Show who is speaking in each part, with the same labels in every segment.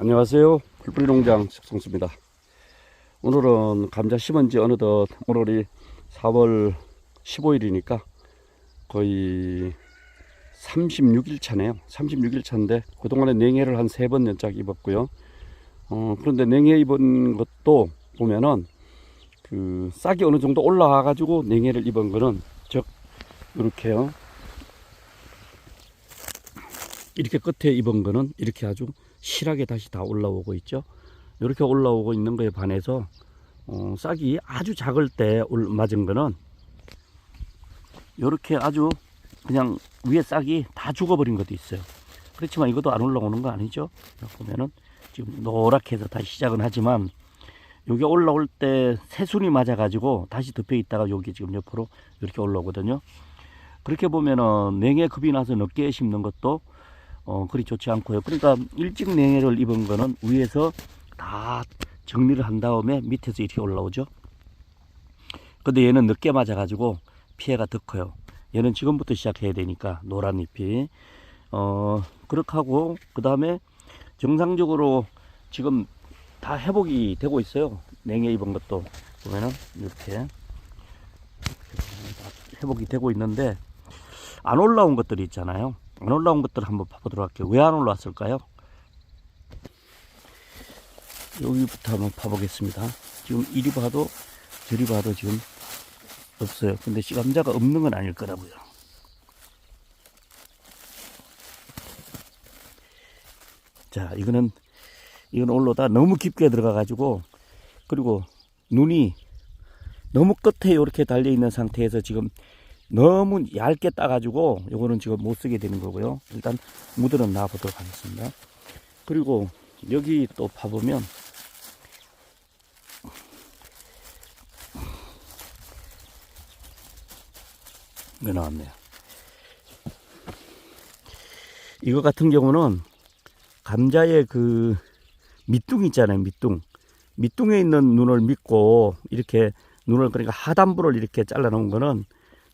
Speaker 1: 안녕하세요. 풀뿌리농장 식성수입니다. 오늘은 감자 심은 지 어느덧 오늘이 4월 15일이니까 거의 36일 차네요. 36일 차인데 그동안에 냉해를 한 세 번 연짝 입었고요. 어, 그런데 냉해 입은 것도 보면은 그 싹이 어느 정도 올라와 가지고 냉해를 입은 거는 즉 이렇게요. 이렇게 끝에 입은 거는 이렇게 아주 실하게 다시 다 올라오고 있죠. 이렇게 올라오고 있는 거에 반해서 어, 싹이 아주 작을 때 올- 맞은 거는 이렇게 아주 그냥 위에 싹이 다 죽어버린 것도 있어요. 그렇지만 이것도 안 올라오는 거 아니죠? 보면은 지금 노랗게 해서 다시 시작은 하지만 여기 올라올 때 새순이 맞아 가지고 다시 덮여 있다가 여기 지금 옆으로 이렇게 올라오거든요. 그렇게 보면은 냉해 급이 나서 늦게 심는 것도 어, 그리 좋지 않고요. 그러니까 일찍 냉해를 입은 거는 위에서 다 정리를 한 다음에 밑에서 이렇게 올라오죠. 근데 얘는 늦게 맞아가지고 피해가 더 커요. 얘는 지금부터 시작해야 되니까 노란 잎이 어 그렇게 하고 그 다음에 정상적으로 지금 다 회복이 되고 있어요. 냉해 입은 것도 보면은 이렇게 다 회복이 되고 있는데 안 올라온 것들이 있잖아요. 안 올라온 것들 한번 봐보도록 할게요. 왜 안 올라왔을까요? 여기부터 한번 봐보겠습니다. 지금 이리 봐도 저리 봐도 지금 없어요. 근데 감자가 없는 건 아닐 거라고요. 자, 이거는 이건 올라다 너무 깊게 들어가 가지고 그리고 눈이 너무 끝에 이렇게 달려 있는 상태에서 지금 너무 얇게 따가지고 요거는 지금 못 쓰게 되는 거고요. 일단 무드는 놔보도록 하겠습니다. 그리고 여기 또 봐보면 이거 나왔네요. 이거 같은 경우는 감자의 그 밑둥 있잖아요. 밑둥. 밑둥에 있는 눈을 믿고 이렇게 눈을 그러니까 하단부를 이렇게 잘라 놓은 거는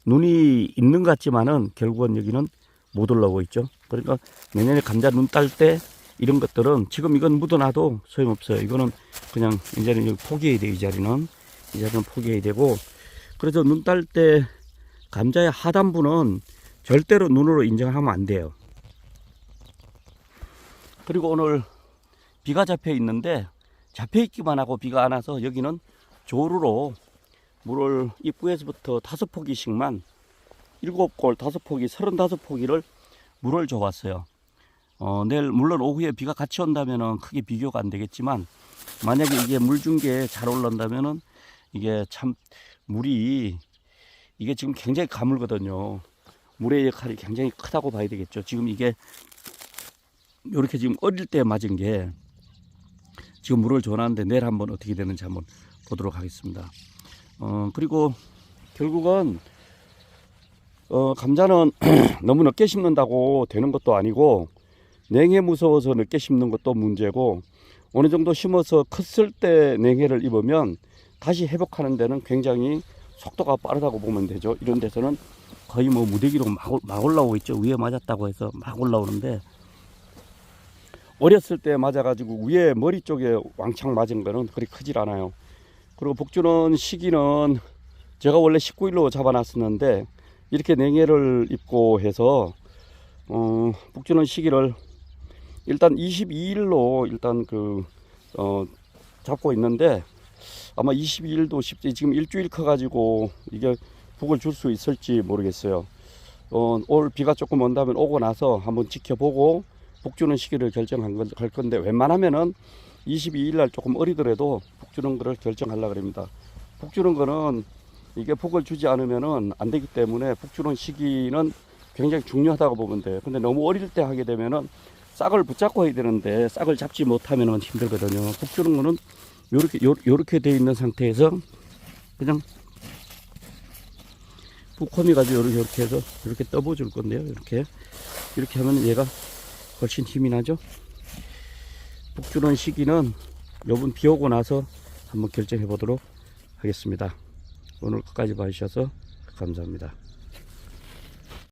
Speaker 1: 눈이 있는 것 같지만은 결국은 여기는 못 올라오고 있죠. 그러니까 내년에 감자 눈 딸 때 이런 것들은 지금 이건 묻어놔도 소용없어요. 이거는 그냥 이제는 포기해야 돼요. 이 자리는 이 자리는 포기해야 되고 그래서 눈 딸 때 감자의 하단부는 절대로 눈으로 인정하면 안 돼요. 그리고 오늘 비가 잡혀 있는데 잡혀 있기만 하고 비가 안 와서 여기는 조루로 물을 입구에서부터 다섯 포기씩만 일곱 골 다섯 포기 서른다섯 포기를 물을 줘왔어요. 어, 내일 물론 오후에 비가 같이 온다면은 크게 비교가 안 되겠지만 만약에 이게 물 준 게 잘 올라온다면은 이게 참 물이 이게 지금 굉장히 가물거든요. 물의 역할이 굉장히 크다고 봐야 되겠죠. 지금 이게 이렇게 지금 어릴 때 맞은 게 지금 물을 줘놨는데 내일 한번 어떻게 되는지 한번 보도록 하겠습니다. 어, 그리고 결국은 어, 감자는 너무 늦게 심는다고 되는 것도 아니고 냉해 무서워서 늦게 심는 것도 문제고 어느 정도 심어서 컸을 때 냉해를 입으면 다시 회복하는 데는 굉장히 속도가 빠르다고 보면 되죠. 이런 데서는 거의 뭐 무대기로 막, 올- 막 올라오고 있죠. 위에 맞았다고 해서 막 올라오는데 어렸을 때 맞아가지고 위에 머리 쪽에 왕창 맞은 거는 그리 크질 않아요. 그리고 복주는 시기는 제가 원래 19일로 잡아놨었는데 이렇게 냉해를 입고 해서 어, 복주는 시기를 일단 22일로 일단 그 어, 잡고 있는데 아마 22일도 쉽지 지금 일주일 커 가지고 이게 북을 줄 수 있을지 모르겠어요. 어, 올 비가 조금 온다면 오고 나서 한번 지켜보고 복주는 시기를 결정한 건- 할 건데 웬만하면은 22일 날 조금 어리더라도 복주는 거를 결정하려 그럽니다. 복주는 거는 이게 복을 주지 않으면은 안 되기 때문에 복주는 시기는 굉장히 중요하다고 보면 돼요. 근데 너무 어릴 때 하게 되면은 싹을 붙잡고 해야 되는데 싹을 잡지 못하면은 힘들거든요. 복주는 거는 요렇게 요, 요렇게 돼 있는 상태에서 그냥 북컴이 가지고 요렇게, 요렇게 해서 이렇게 떠보줄 건데요. 이렇게 이렇게 하면 얘가 훨씬 힘이 나죠. 북주는 시기는 요번 비 오고 나서 한번 결정해 보도록 하겠습니다. 오늘 끝까지 봐주셔서 감사합니다.